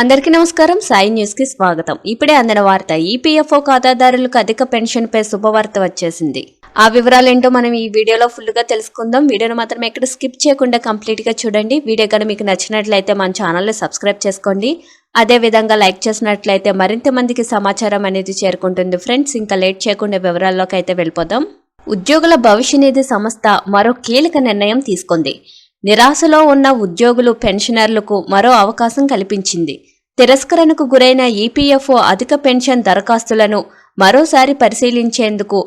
అందరికీ నమస్కారం. సాయి న్యూస్కి స్వాగతం. ఇప్పుడే అందిన వార్త ఈపీఎఫ్ఓ ఖాతాదారులకు అధిక పెన్షన్ పై శుభవార్త వచ్చేసింది. ఆ వివరాలేంటో మనం ఈ వీడియోలో ఫుల్గా తెలుసుకుందాం. వీడియోను మాత్రం ఎక్కడ స్కిప్ చేయకుండా కంప్లీట్గా చూడండి. వీడియో కనుక మీకు నచ్చినట్లయితే మన ఛానల్ని సబ్స్క్రైబ్ చేసుకోండి. అదే విధంగా లైక్ చేసినట్లయితే మరింత మందికి సమాచారం అనేది చేరుకుంటుంది. ఫ్రెండ్స్ ఇంకా లేట్ చేయకుండా వివరాల్లోకి అయితే వెళ్ళిపోదాం. ఉద్యోగుల భవిష్య నిధి సంస్థ మరో కీలక నిర్ణయం తీసుకుంది. నిరాశలో ఉన్న ఉద్యోగులు పెన్షనర్లకు మరో అవకాశం కల్పించింది. తిరస్కరణకు గురైన ఈపీఎఫ్ఓ అధిక పెన్షన్ దరఖాస్తులను మరోసారి పరిశీలించేందుకు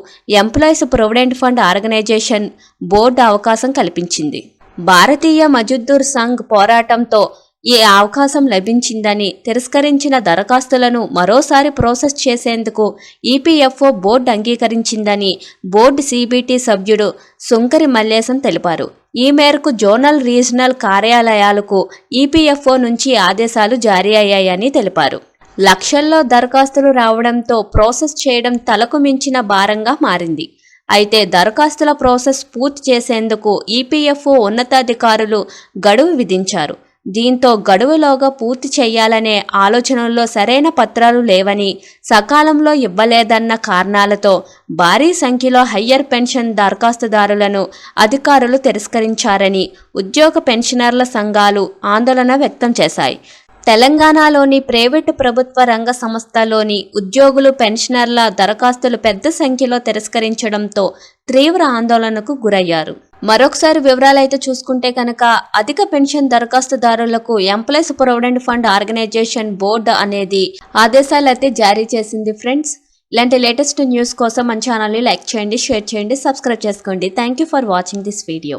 employees provident fund organisation board అవకాశం కల్పించింది. భారతీయ మజుద్దూర్ సంఘ్ పోరాటంతో ఈ అవకాశం లభించిందని తిరస్కరించిన దరఖాస్తులను మరోసారి ప్రాసెస్ చేసేందుకు ఈపీఎఫ్ఓ బోర్డు అంగీకరించిందని బోర్డు సీబీటీ సభ్యుడు సుంకరి మల్లేశం తెలిపారు. ఈ మేరకు జోనల్ రీజనల్ కార్యాలయాలకు ఈపీఎఫ్ఓ నుంచి ఆదేశాలు జారీ అయ్యాయని తెలిపారు. లక్షల్లో దరఖాస్తులు రావడంతో ప్రాసెస్ చేయడం తలకు మించిన భారంగా మారింది. అయితే దరఖాస్తుల ప్రాసెస్ పూర్తి చేసేందుకు ఈపీఎఫ్ఓ ఉన్నతాధికారులు గడువు విధించారు. దీంతో గడువులోగా పూర్తి చేయాలనే ఆలోచనల్లో సరైన పత్రాలు లేవని సకాలంలో ఇవ్వలేదన్న కారణాలతో భారీ సంఖ్యలో హయ్యర్ పెన్షన్ దరఖాస్తుదారులను అధికారులు తిరస్కరించారని ఉద్యోగ పెన్షనర్ల సంఘాలు ఆందోళన వ్యక్తం చేశాయి. తెలంగాణలోని ప్రైవేటు ప్రభుత్వ రంగ సంస్థలోని ఉద్యోగులు పెన్షనర్ల దరఖాస్తులు పెద్ద సంఖ్యలో తిరస్కరించడంతో తీవ్ర ఆందోళనకు గురయ్యారు. మరొకసారి వివరాలైతే చూసుకుంటే కనుక అధిక pension దరఖాస్తుదారులకు employees provident fund organisation board అనేది ఆదేశాలు అయితే జారీ చేసింది ఫ్రెండ్స్. ఇలాంటి లేటెస్ట్ న్యూస్ కోసం మన ఛానల్ని లైక్ చేయండి షేర్ చేయండి సబ్స్క్రైబ్ చేసుకోండి. Thank you for watching this video